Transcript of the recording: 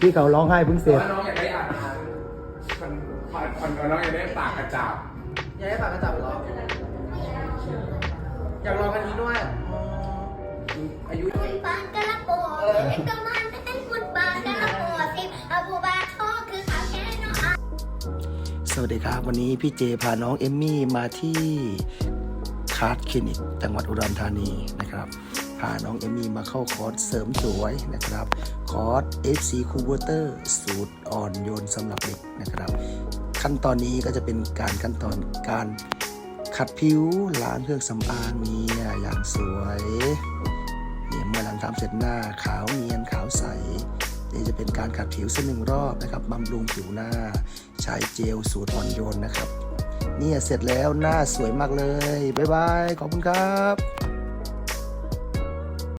ที่เขาร้องไห้เพิ่งเสร็จว่าน้องอยากได้อ่านคนคนคนน้องอยากได้ปากกระจับอยากได้ปากกระจับเหรออยากลองอันนี้ด้วยอืมอายุคุณปานกะละโปเอ็กซ์มันเป็นคุณปานกะละโปสิบอาบูบาโชคือเขาแค่น้องสวัสดีครับ วันนี้พี่เจพาน้องเอมมี่มาที่คาร์ดคลินิกจังหวัดอุดรธานีนะครับ พาน้องเอมี่มาเข้าคอร์สเสริมสวยนะครับ คอร์ส FC c o o v e r สูตรอ่อนโยนสำหรับเด็กนะครับ ขั้นตอนนี้ก็จะเป็นการขั้นตอนการขัดผิวล้างเครื่องสำอางเมียอย่างสวยเนี่ยเมื่อหลังทำเสร็จหน้าขาวเนียนขาวใสนี่จะเป็นการขัดผิวสักหนึ่งรอบนะครับบำรุงผิวหน้า ใช้เจลสูตรอ่อนโยนนะครับ เนี่ยเสร็จแล้วหน้าสวยมากเลย บ๊ายบาย ขอบคุณครับ